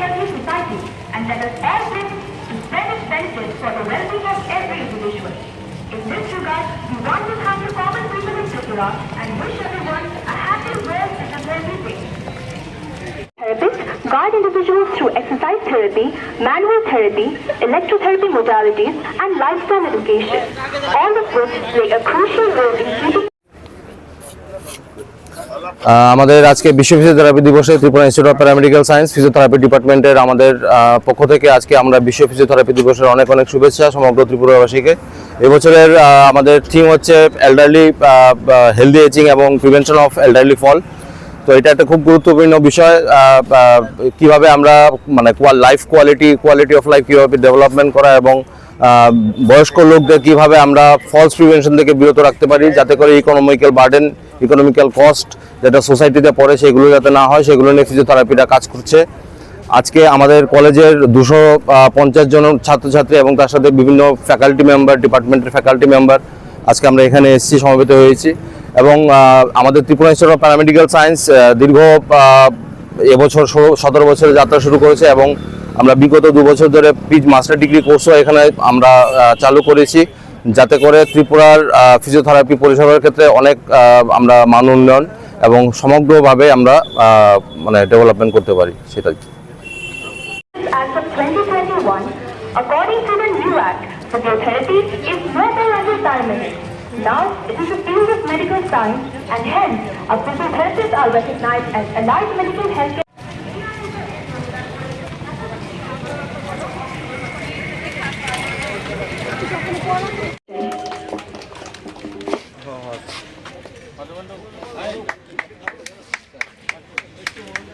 healthy society and let us all bring its benefits for the well-being of every individual. In this regard, we want to thank the common people of Tripura and wish everyone a happy World Physiotherapy Day. Therapists guide individuals through exercise therapy, manual therapy, electrotherapy modalities, and lifestyle education, all of which play a crucial role in keeping আমাদের আজকে বিশ্ব physiotherapy দিবসে Tripura institute of paramedical science physiotherapy ডিপার্টমেন্টের আমাদের পক্ষ থেকে আজকে আমরা বিশ্ব ফিজিওথেরাপি দিবসের অনেক অনেক শুভেচ্ছা সমগ্র ত্রিপুরাবাসীকে। এবছরের আমাদের থিম হচ্ছে এল্ডারলি হেলদি এজিং এবং প্রিভেনশন অফ এল্ডারলি ফল তো এটা একটা খুব গুরুত্বপূর্ণ বিষয় কীভাবে আমরা মানে life quality quality of life কীভাবে ডেভেলপমেন্ট করা এবং বয়স্ক লোকদের কীভাবে আমরা ফলস প্রিভেনশন থেকে বিরত রাখতে পারি, যাতে করে ইকোনমিক্যাল বার্ডেন ইকোনমিক্যাল কস্ট যেটা সোসাইটিতে পড়ে সেগুলো যাতে না হয়, সেগুলো নিয়ে ফিজিওথেরাপিটা কাজ করছে। আজকে আমাদের কলেজের দুশো পঞ্চাশ জন ছাত্রছাত্রী এবং তার সাথে বিভিন্ন ফ্যাকাল্টি মেম্বার ডিপার্টমেন্টের ফ্যাকাল্টি মেম্বার আজকে আমরা এখানে এসেছি, সমবেত হয়েছি এবং আমাদের Tripura institute of paramedical science দীর্ঘ এবছর সতেরো বছরের যাত্রা শুরু করেছে এবং আমরা বিগত দু বছর ধরে পিচ মাস্টার ডিগ্রি কোর্সও এখানে আমরা চালু করেছি যাতে করে ত্রিপুরার ফিজিওথেরাপি পরিষেবার ক্ষেত্রে অনেক আমরা মান উন্নয়ন এবং সমগ্রভাবে আমরা মানে ডেভেলপমেন্ট করতে পারি সেটাই As of 2021, according to the new Act, physiotherapy is no longer paramedic. Now, it is a field of medical science and hence, our physiotherapists are recognized as allied medical healthcare どうしたの?